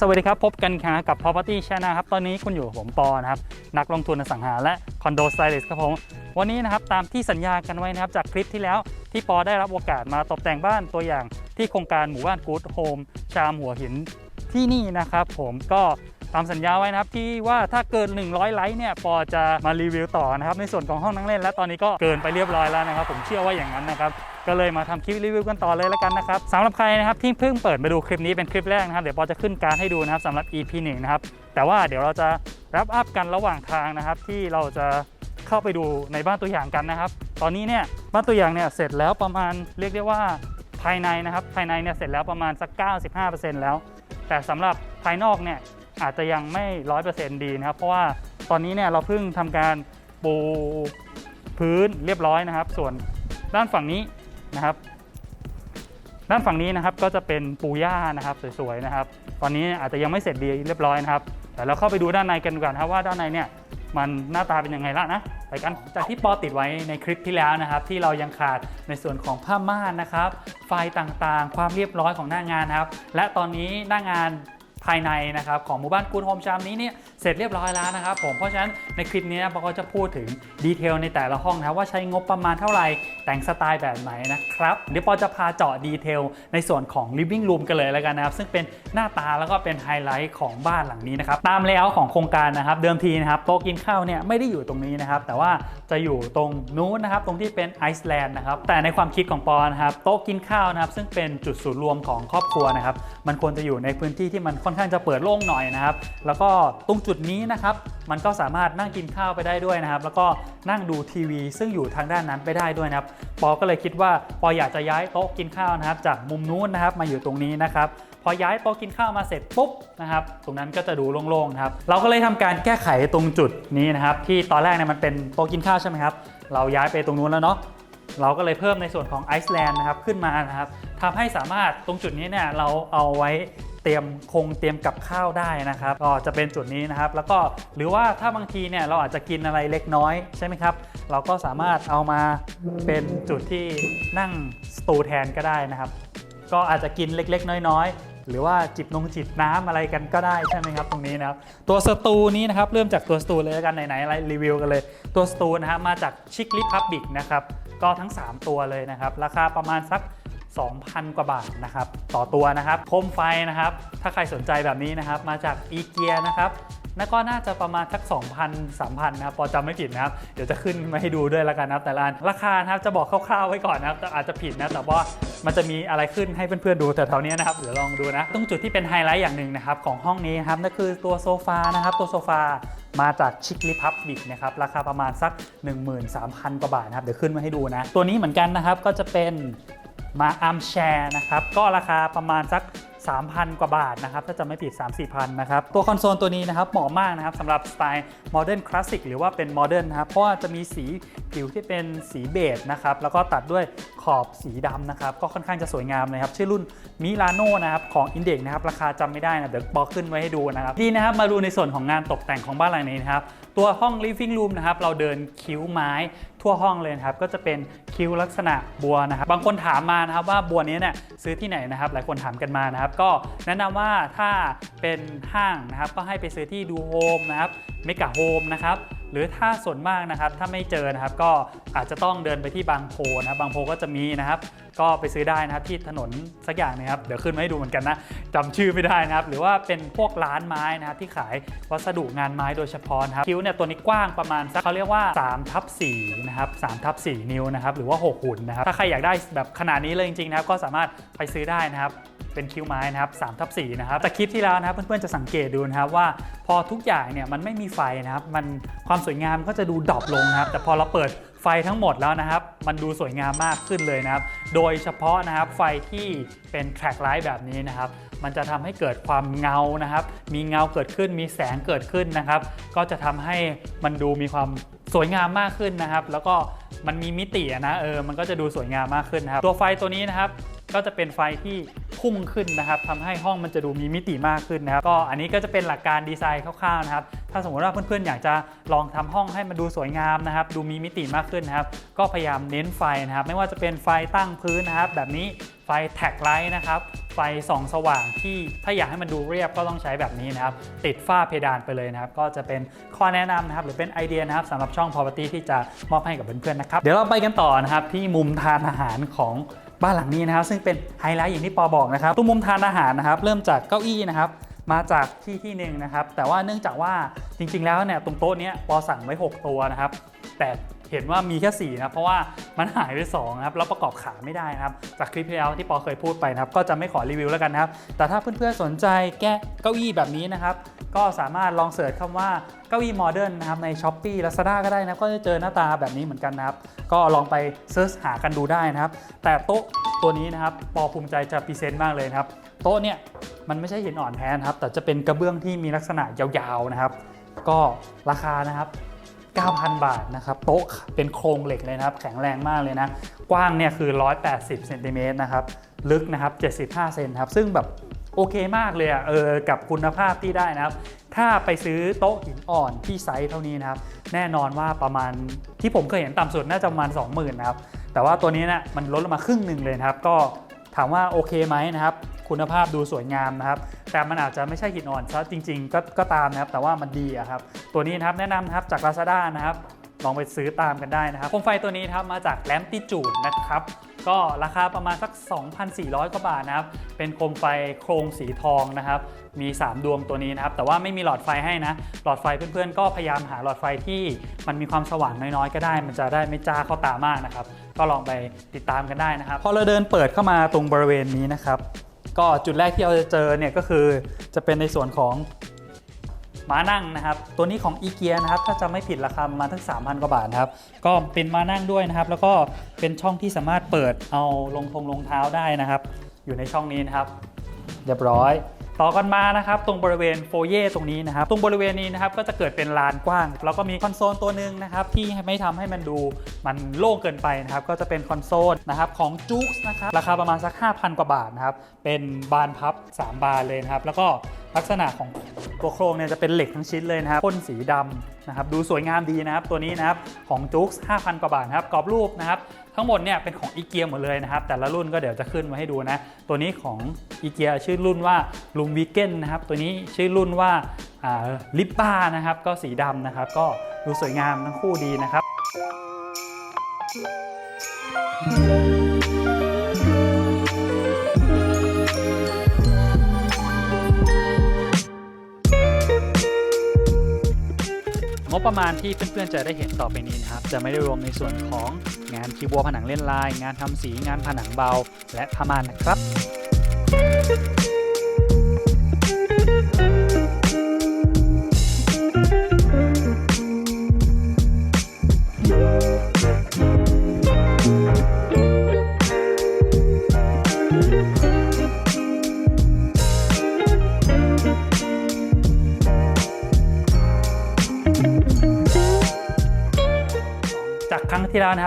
สวัสดีครับ พบกันครับกับ Property Channel ครับ ตอนนี้คุณอยู่ผมปอนะครับ นักลงทุนอสังหาและคอนโดสไตลิสครับผม วันนี้นะครับ ตามที่สัญญากันไว้นะครับ จากคลิปที่แล้วที่ปอได้รับโอกาสมาตกแต่งบ้านตัวอย่างที่โครงการหมู่บ้านกู๊ดโฮมชามหัวหินที่นี่นะครับผมก็ ตามสัญญาไว้นะครับที่ว่าถ้าเกิน 100 ไลค์เนี่ยปอจะมารีวิวต่อนะครับในส่วนของห้องนั่งเล่นและตอนนี้ก็เกินไปเรียบร้อยแล้วนะครับ ผมเชื่อว่าอย่างนั้นนะครับก็เลยมาทำคลิปรีวิวกันต่อเลยแล้วกันนะครับสำหรับใครนะครับที่เพิ่งเปิดมาดูคลิปนี้เป็นคลิปแรกนะครับเดี๋ยวปอจะขึ้นการให้ดูนะครับสำหรับ EP 1นะครับแต่ว่าเดี๋ยวเราจะรับอัพกันระหว่างทางนะครับ ที่เราจะเข้าไปดูในบ้านตัวอย่างกันนะครับ ตอนนี้เนี่ยบ้านตัวอย่างเนี่ยเสร็จแล้วประมาณเรียกได้ว่าภายในนะครับภายในเนี่ยเสร็จแล้วประมาณสัก 95%แล้ว แต่สำหรับภายนอกเนี่ย อาจจะยังไม่ 100%ดีนะครับ เพราะว่าตอนนี้เนี่ยเราเพิ่งทำการปูพื้นเรียบร้อยนะครับ ส่วนด้านฝั่งนี้นะครับ ด้านฝั่งนี้นะครับก็จะเป็นปูย่านะครับสวยๆนะครับ ตอนนี้อาจจะยังไม่เสร็จดีเรียบร้อยนะครับแต่เราเข้าไปดูด้านในกันก่อนครับว่าด้านในเนี่ยมันหน้าตาเป็นยังไงละนะไปกันจากที่ปอติดไว้ในคลิปที่แล้วนะครับ ที่เรายังขาดในส่วนของผ้าม่านนะครับ ไฟต่างๆ ความเรียบร้อยของหน้างานครับ และตอนนี้หน้างาน ภายในนะครับของหมู่บ้านกูดโฮมชามนี้เนี่ยเสร็จเรียบร้อยแล้วนะครับผมเพราะฉะนั้นในคลิปนี้ปอก็จะพูดถึงดีเทลในแต่ละห้องนะว่าใช้งบประมาณเท่าไหร่แต่งสไตล์แบบไหนนะครับเดี๋ยวปอจะพาเจาะดีเทลในส่วนของ living room กันเลยแล้วกันนะครับซึ่งเป็นหน้าตาแล้วก็เป็นไฮไลท์ของบ้านหลังนี้นะครับตามเลเยอร์ของโครงการนะครับเดิมทีนะครับโต๊ะกินข้าวเนี่ยไม่ได้อยู่ตรงนี้นะครับแต่ว่าจะอยู่ตรงนู้นนะครับตรงที่เป็นไอซ์แลนด์นะครับแต่ในความคิดของปอนะครับโต๊ะกินข้าวนะครับซึ่งเป็นจุดศูนย์รวมของครอบครัวนะครับมันควรจะอยู่ในพื้นที่ที่มันค่อนข้างจะเปิดโล่งหน่อยนะครับ แล้วก็ตรงจุดนี้นะครับ มันก็สามารถนั่งกินข้าวไปได้ด้วยนะครับ แล้วก็นั่งดูทีวี ซึ่งอยู่ทางด้านนั้นไปได้ด้วยนะครับ ปอก็เลยคิดว่าปออยากจะย้ายโต๊ะกินข้าวนะครับ จากมุมนู้นนะครับมาอยู่ตรงนี้นะครับพอย้ายโต๊ะกินข้าวมาเสร็จปุ๊บนะครับ ตรงนั้นก็จะดูโล่งๆนะครับ เราก็เลยทำการแก้ไขตรงจุดนี้นะครับ ที่ตอนแรกเนี่ยมันเป็นโต๊ะกินข้าวใช่ไหมครับ เราย้ายไปตรงนู้นแล้วเนาะเราก็เลยเพิ่มในส่วนของไอซ์แลนด์นะครับขึ้นมานะครับทำให้สามารถตรงจุดนี้เนี่ยเราเอาไว้ ตรียมคงเตรียมกับข้าวได้นะครับก็จะเป็นจุดนี้นะครับ แล้วก็หรือว่าถ้าบางทีเนี่ยเราอาจจะกินอะไรเล็กน้อยใช่ไหมครับ เราก็สามารถเอามาเป็นจุดที่นั่งสตูแทนก็ได้นะครับ ก็อาจจะกินเล็กๆ น้อยๆ หรือว่าจิบนงจิบน้ำอะไรกันก็ได้ใช่ไหมครับตรงนี้นะครับตัวสตูนี้นะครับเริ่มจากตัวสตูเลยกันไหนๆอะไรรีวิวกันเลย ตัวสตูนะครับมาจากชิคลิพับบิกนะครับก็ทั้ง 3 ตัวเลยนะครับ ราคาประมาณสัก 2,000 กว่าบาทนะครับต่อตัวนะครับโคมไฟนะครับ ถ้าใครสนใจแบบนี้นะครับ มาจากอีเกียนะครับนั่นก็น่าจะประมาณสัก 2,000 3,000 นะครับ พอจำไม่ผิดนะครับ เดี๋ยวจะขึ้นมาให้ดูด้วยแล้วกันนะครับ แต่ละอันราคานะครับจะบอกคร่าวๆไว้ก่อนนะครับ อาจจะผิดนะ แต่ว่ามันจะมีอะไรขึ้นให้เพื่อนๆดูแถวๆนี้นะครับ เดี๋ยวลองดูนะ ตรงจุดที่เป็นไฮไลท์อย่างหนึ่งนะครับของห้องนี้ครับนั่นคือตัวโซฟานะครับ ตัวโซฟามาจากชิคลิพับบิกนะครับ ราคาประมาณสัก 13,000 กว่าบาทนะครับ เดี๋ยวขึ้นมาให้ดูนะ ตัวนี้เหมือนกันนะครับ ก็จะเป็น มาอาร์มแชร์นะครับ ก็ราคาประมาณสัก 3,000 กว่าบาทนะครับ ถ้าจะไม่ผิด 3 4 0 0 0 นะครับ ตัวคอนโซลตัวนี้นะครับเหมาะมากนะครับสำหรับสไตล์โมเดิร์นคลาสสิกหรือว่าเป็นโมเดิร์นนะครับ เพราะว่าจะมีสีผิวที่เป็นสีเบจนะครับ แล้วก็ตัดด้วยขอบสีดำนะครับ ก็ค่อนข้างจะสวยงามเลยครับ ชื่อรุ่นมิลานโนนะครับ ของ Index นะครับ ราคาจำไม่ได้นะเดี๋ยวบอกขึ้นไว้ให้ดูนะครับดีนะครับมาดูในส่วนของงานตกแต่งของบ้านหลังนี้นะครับตัวห้อง living room นะครับเราเดินคิ้วไม้ทั่วห้องเลยครับก็จะเป็น คิ้วลักษณะบัวนะครับ บางคนถามมานะครับว่าบัวนี้เนี่ยซื้อที่ไหนนะครับ หลายคนถามกันมานะครับ ก็แนะนำว่าถ้าเป็นห้างนะครับก็ให้ไปซื้อที่ดูโฮมนะครับเมกะโฮมนะครับ หรือถ้าส่วนมากนะครับถ้าไม่เจอนะครับก็อาจจะต้องเดินไปที่บางโพนะครับบางโพก็จะมีนะครับก็ไปซื้อได้นะครับที่ถนนสักอย่างนะครับเดี๋ยวขึ้นมาให้ดูเหมือนกันนะจำชื่อไม่ได้นะครับหรือว่าเป็นพวกร้านไม้นะครับที่ขายวัสดุงานไม้โดยเฉพาะนะครับคิ้วเนี่ยตัวนี้กว้างประมาณสักเขาเรียกว่า3ทับ4นะครับ3ทับ4นิ้วนะครับหรือว่า 6 หุ่นนะครับถ้าใครอยากได้แบบขนาดนี้เลยจริงๆนะครับก็สามารถไปซื้อได้นะครับ เป็นคิ้วไม้นะครับ3ทับ4นะครับแต่คลิปที่แล้วนะครับเพื่อนๆจะสังเกตดูนะครับว่าพอทุกอย่างเนี่ยมันไม่มีไฟนะครับมันความสวยงามก็จะดูดรอปลงนะครับแต่พอเราเปิดไฟทั้งหมดแล้วนะครับ มันดูสวยงามมากขึ้นเลยนะครับ โดยเฉพาะนะครับไฟที่เป็นแทร็กไลท์แบบนี้นะครับ มันจะทำให้เกิดความเงานะครับ มีเงาเกิดขึ้น มีแสงเกิดขึ้นนะครับ ก็จะทำให้มันดูมีความสวยงามมากขึ้นนะครับ แล้วก็มันมีมิตินะเออ มันก็จะดูสวยงามมากขึ้นนะครับ ตัวไฟตัวนี้นะครับ ก็จะเป็นไฟที่พุ่งขึ้นนะครับทำให้ห้องมันจะดูมีมิติมากขึ้นนะครับ ก็อันนี้ก็จะเป็นหลักการดีไซน์คร่าวๆนะครับ ถ้าสมมติว่าเพื่อนๆอยากจะลองทำห้องให้มันดูสวยงามนะครับ ดูมีมิติมากขึ้นนะครับ ก็พยายามเน้นไฟนะครับ ไม่ว่าจะเป็นไฟตั้งพื้นนะครับ แบบนี้ไฟแท็กไลท์นะครับไฟส่องสว่างที่ถ้าอยากให้มันดูเรียบก็ต้องใช้แบบนี้นะครับ ติดฝ้าเพดานไปเลยนะครับ ก็จะเป็นข้อแนะนำนะครับ หรือเป็นไอเดียนะครับสำหรับช่อง property ที่จะมอบให้กับเพื่อนๆนะครับ เดี๋ยวเราไปกันต่อนะครับที่มุมทานอาหารของ บ้านหลังนี้นะครับ ซึ่งเป็นไฮไลท์อย่างที่ปอบอกนะครับตู้มุมทานอาหารนะครับ เริ่มจากเก้าอี้นะครับมาจากที่ที่หนึ่งนะครับ แต่ว่าเนื่องจากว่าจริง ๆ แล้วเนี่ยตรงโต๊ะนี้ปอสั่งไว้ 6 ตัวนะครับ แต่เห็นว่ามีแค่ 4 นะ เพราะว่ามันหายไป2นะครับแล้วประกอบขาไม่ได้นะครับ จากคลิปที่แล้วที่ปอเคยพูดไปนะครับ ก็จะไม่ขอรีวิวแล้วกันนะครับ แต่ถ้าเพื่อนๆสนใจแก้เก้าอี้แบบนี้นะครับ ก็สามารถลองเสิร์ชคำว่าเก้าอี้โมเดิร์นนะครับใน s h อ p e e Lazada ก็ได้นะก็จะเจอหน้าตาแบบนี้เหมือนกันนะครับ ก็ลองไปเซิร์ชหากันดูได้นะครับ แต่โต๊ะตัวนี้นะครับปอภูมิใจจะพรีเซนต์มากเลยนะครับ โต๊ะเนี่ยมันไม่ใช่หินอ่อนแท้นะครับ แต่จะเป็นกระเบื้องที่มีลักษณะยาวๆนะครับ ก็ราคานะครับ 9,000 บาทนะครับโต๊ะเป็นโครงเหล็กเลยนะครับ แข็งแรงมากเลยนะ กว้างเนี่ยคือ 180เซนติเมตรนะครับ ลึกนะครับ 75 เซนครับ ซึ่งแบบโอเคมากเลยอะเออกับคุณภาพที่ได้นะครับ ถ้าไปซื้อโต๊ะหินอ่อนที่ไซส์เท่านี้นะครับ แน่นอนว่าประมาณที่ผมเคยเห็นต่ำสุดน่าจะประมาณ 20,000 นะครับ แต่ว่าตัวนี้นะมันลดลงมาครึ่งหนึ่งเลยนะครับ ก็ถามว่าโอเคไหมนะครับ คุณภาพดูสวยงามนะครับ แต่มันอาจจะไม่ใช่หินอ่อนซะจริงๆก็ก็ตามนะครับแต่ว่ามันดีอะครับตัวนี้นะครับแนะนำนะครับจาก Lazada นะครับลองไปซื้อตามกันได้นะครับโคมไฟตัวนี้นะครับมาจากแลมติจูดนะครับก็ราคาประมาณสัก 2,400 กว่าบาทนะครับ เป็นโคมไฟโครงสีทองนะครับ มี 3 ดวงตัวนี้นะครับ แต่ว่าไม่มีหลอดไฟให้นะ หลอดไฟเพื่อนๆ ก็พยายามหาหลอดไฟที่มันมีความสว่างน้อยๆ ก็ได้ มันจะได้ไม่จ้าเข้าตามากนะครับ ก็ลองไปติดตามกันได้นะครับ พอเราเดินเปิดเข้ามาตรงบริเวณนี้นะครับ ก็จุดแรกที่เราจะเจอเนี่ยก็คือจะเป็นในส่วนของม้านั่งนะครับ ตัวนี้ของอีเกียนะครับ ถ้าจะไม่ผิดราคามาทั้ง 3,000 กว่าบาทนะครับ ก็เป็นม้านั่งด้วยนะครับ แล้วก็เป็นช่องที่สามารถเปิดเอาลงทงลงเท้าได้นะครับ อยู่ในช่องนี้นะครับ เรียบร้อย ต่อกันมานะครับตรงบริเวณโฟเย่ตรงนี้นะครับตรงบริเวณนี้นะครับก็จะเกิดเป็นลานกว้าง แล้วก็มีคอนโซลตัวหนึ่งนะครับที่ไม่ทำให้มันดูมันโล่งเกินไปนะครับก็จะเป็นคอนโซลนะครับของจู๊กนะครับราคาประมาณสัก 5,000 กว่าบาทนะครับเป็นบานพับ 3 บานเลยนะครับแล้วก็ลักษณะของตัวโครงเนี่ยจะเป็นเหล็กทั้งชิ้นเลยนะครับพ่นสีดำนะครับดูสวยงามดีนะครับ ตัวนี้นะครับของจู๊ก5,000 กว่าบาทนะครับกรอบรูปนะครับ ทั้งหมดเนี่ยเป็นของอีเกียหมดเลยนะครับ แต่ละรุ่นก็เดี๋ยวจะขึ้นมาให้ดูนะ ตัวนี้ของอีเกียชื่อรุ่นว่าลุงวิกเกนนะครับ ตัวนี้ชื่อรุ่นว่าลิปป้านะครับ ก็สีดำนะครับ ก็ดูสวยงามทั้งคู่ดีนะครับง บประมาณที่เพื่อนๆจะได้เห็นต่อไปนี้นะครับ จะไม่ได้รวมในส่วนของงานคีย์บอร์ดผนังเล่นลาย งานทำสีงานผนังเบา และผ้าม่านนะครับ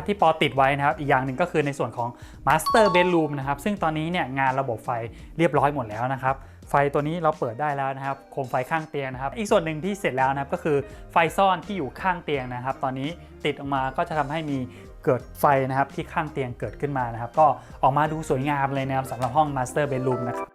นะครับที่ปอติดไว้นะครับอีกอย่างหนึ่งก็คือในส่วนของ Master Bedroom นะครับซึ่งตอนนี้เนี่ยงานระบบไฟเรียบร้อยหมดแล้วนะครับไฟตัวนี้เราเปิดได้แล้วนะครับโคมไฟข้างเตียงนะครับ อีกส่วนหนึ่งที่เสร็จแล้วนะครับก็คือไฟซ่อนที่อยู่ข้างเตียงนะครับ ตอนนี้ติดออกมาก็จะทำให้มีเกิดไฟนะครับที่ข้างเตียงเกิดขึ้นมานะครับ ก็ออกมาดูสวยงามเลยนะครับสำหรับห้อง Master Bedroom นะครับ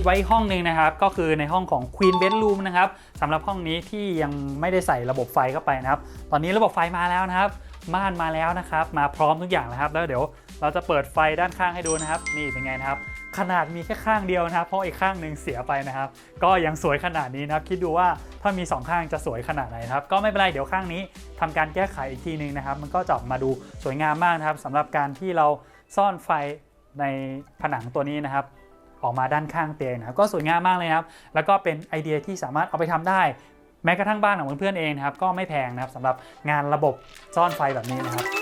ดไว้ห้องหนึ่งนะครับ ก็คือในห้องของ Queen Bedroom นะครับสำหรับห้องนี้ที่ยังไม่ได้ใส่ระบบไฟเข้าไปนะครับ ตอนนี้ระบบไฟมาแล้วนะครับ ม่านมาแล้วนะครับ มาพร้อมทุกอย่างนะครับ แล้วเดี๋ยวเราจะเปิดไฟด้านข้างให้ดูนะครับ นี่เป็นไงนะครับ ขนาดมีแค่ข้างเดียวนะครับ เพราะอีกข้างหนึ่งเสียไปนะครับ ก็ยังสวยขนาดนี้นะครับ คิดดูว่าถ้ามี 2 ข้างจะสวยขนาดไหนครับ ก็ไม่เป็นไร เดี๋ยวข้างนี้ทำการแก้ไขอีกทีหนึงนะครับ มันก็จะออกมาดูสวยงามมากนะครับสำหรับการที่เราซ่อนไฟในผนังตัวนี้นะครับ ออกมาด้านข้างเตียงนะครับก็สวยงามมากเลยครับ แล้วก็เป็นไอเดียที่สามารถเอาไปทำได้ แม้กระทั่งบ้านของเพื่อนๆเองนะครับก็ไม่แพงนะครับสำหรับงานระบบซ่อนไฟแบบนี้นะครับ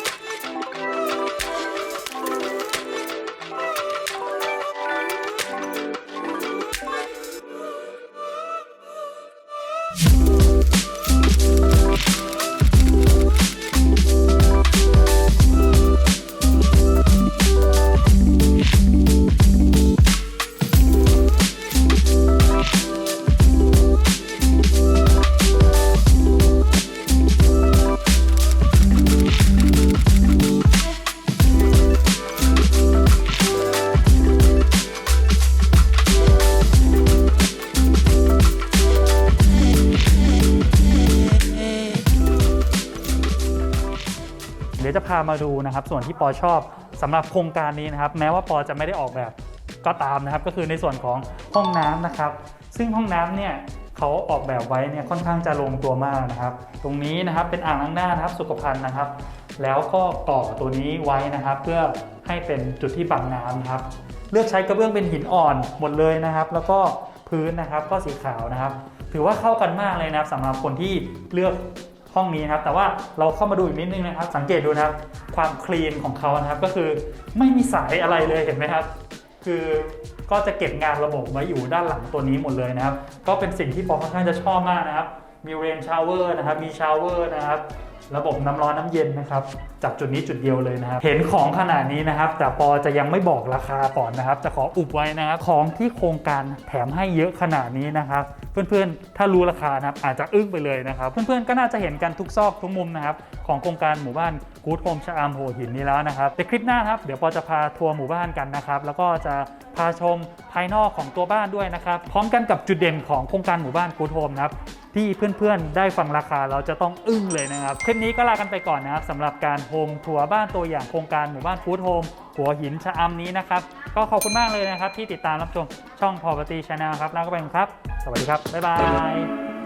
พามาดูนะครับ ส่วนที่ปอชอบสำหรับโครงการนี้นะครับ แม้ว่าปอจะไม่ได้ออกแบบก็ตามนะครับ ก็คือในส่วนของห้องน้ำนะครับ ซึ่งห้องน้ำเนี่ยเขาออกแบบไว้เนี่ยค่อนข้างจะลงตัวมากนะครับ ตรงนี้นะครับเป็นอ่างล้างหน้านะครับสุขภัณฑ์นะครับ แล้วก็ก่อตัวนี้ไว้นะครับ เพื่อให้เป็นจุดที่บังน้ำครับ เลือกใช้กระเบื้องเป็นหินอ่อนหมดเลยนะครับ แล้วก็พื้นนะครับก็สีขาวนะครับ ถือว่าเข้ากันมากเลยนะครับสำหรับคนที่เลือก ห้องนี้นะครับ แต่ว่าเราเข้ามาดูอีกนิดนึงนะครับ สังเกตดูนะครับ ความคลีนของเขานะครับ ก็คือไม่มีสายอะไรเลยเห็นไหมครับ คือก็จะเก็บงานระบบไว้อยู่ด้านหลังตัวนี้หมดเลยนะครับ ก็เป็นสิ่งที่ปอค่อนข้างจะชอบมากนะครับ มีเรนชาวเวอร์นะครับ มีชาวเวอร์นะครับ ระบบน้ำร้อนน้ำเย็นนะครับ จากจุดนี้จุดเดียวเลยนะครับเห็นของขนาดนี้นะครับ แต่ปอจะยังไม่บอกราคาก่อนนะครับจะขออุบไว้นะครับของที่โครงการแถมให้เยอะขนาดนี้นะครับ เพื่อนๆ ถ้ารู้ราคานะครับอาจจะอึ้งไปเลยนะครับ เพื่อนๆก็น่าจะเห็นกันทุกซอกทุกมุมนะครับของโครงการหมู่บ้านกู๊ดโฮมชะอามโหหินนี้แล้วนะครับในคลิปหน้าครับเดี๋ยวปอจะพาทัวร์หมู่บ้านกันนะครับแล้วก็จะ พาชมภายนอกของตัวบ้านด้วยนะครับพร้อมกันกับจุดเด่นของโครงการหมู่บ้านกูโฮมนะครับที่เพื่อนๆ ได้ฟังราคาเราจะต้องอึ้งเลยนะครับ คลิปนี้ก็ลากันไปก่อนนะครับสำหรับการโฮมทัวร์บ้านตัวอย่างโครงการหมู่บ้านฟู้ดโฮมหัวหินชะอำนี้นะครับ ก็ขอบคุณมากเลยนะครับ ที่ติดตามรับชมช่อง Property Channel ครับ แล้วก็ไปก่อนครับ สวัสดีครับ บ๊ายบาย